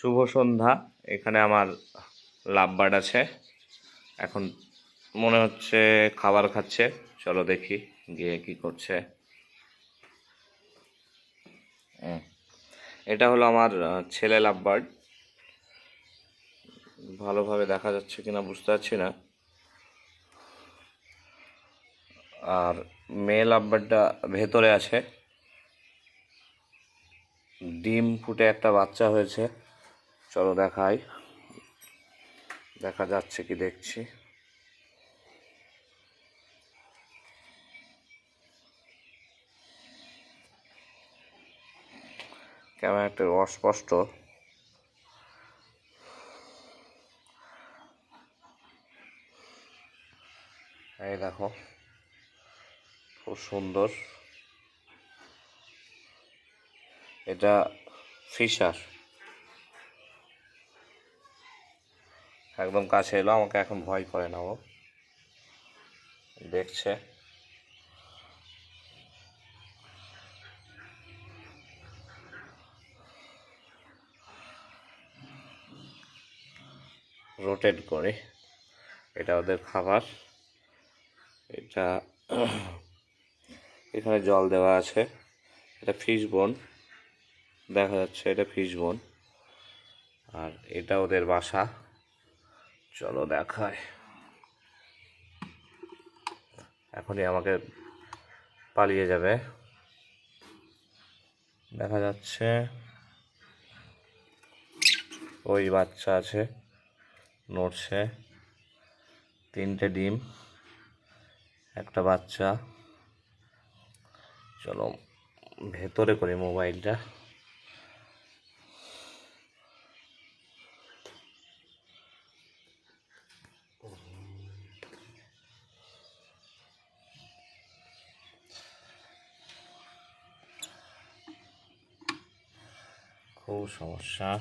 শুভ সন্ধ্যা। এখানে আমার love bird আছে। এখন মনে হচ্ছে খাবার খাচ্ছে। চলো দেখি গিয়ে কি করছে। এটা হলো আমার ছেলে লাভ বার্ড ভালোভাবে দেখা যাচ্ছে কিনা বুঝতে পারছি না। আর মেয়ে লাভ বার্ডটা ভেতরে আছে। ডিম ফুটে একটা বাচ্চা হয়েছে। চলো দেখাই। দেখা যাচ্ছে কি দেখছি। কেমন একটা অস্পষ্ট। এই দেখো, খুব সুন্দর। এটা ফিশার। একদম কাছে এলো, আমাকে এখন ভয় করে না ও। দেখছে। রোটেট করে। এটা ওদের খাবার। এটা এখানে জল দেওয়া আছে। এটা ফিশ বোন। দেখা যাচ্ছে এটা ফিশ বোন। আর এটা ওদের বাসা। চলো দেখায়। এখনই আমাকে পালিয়ে যাবে। দেখা যাচ্ছে ওই বাচ্চা আছে, নড়ছে। তিনটে ডিম, একটা বাচ্চা। চলো ভেতরে করি মোবাইলটা। খুব সমস্যা।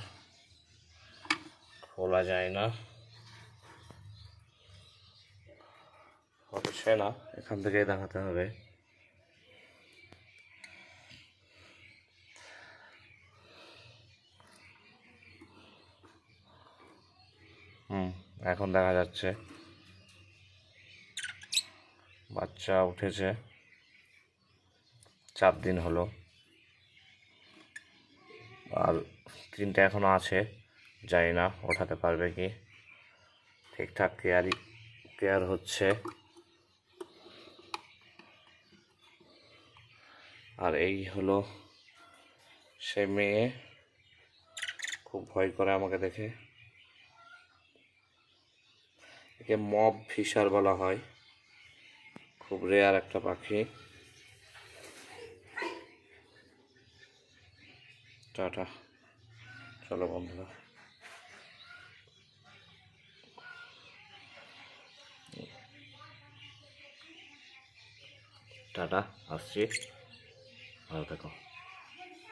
খোলা যায় না। হচ্ছে না। এখান থেকেই দেখাতে হবে। হুম, এখন দেখা যাচ্ছে। বাচ্চা উঠেছে। চার দিন হলো। আর তিনটে এখনও আছে, জানি না ওঠাতে পারবে কি। ঠিকঠাক কেয়ারই কেয়ার হচ্ছে। আর এই হলো সে মেয়ে। খুব ভয় করে আমাকে দেখে। একে মব ফিশার বলা হয়। খুব রেয়ার একটা পাখি। টাটা। চলো বন্ধুরা। টাটা আসছি। ভালো থেকো।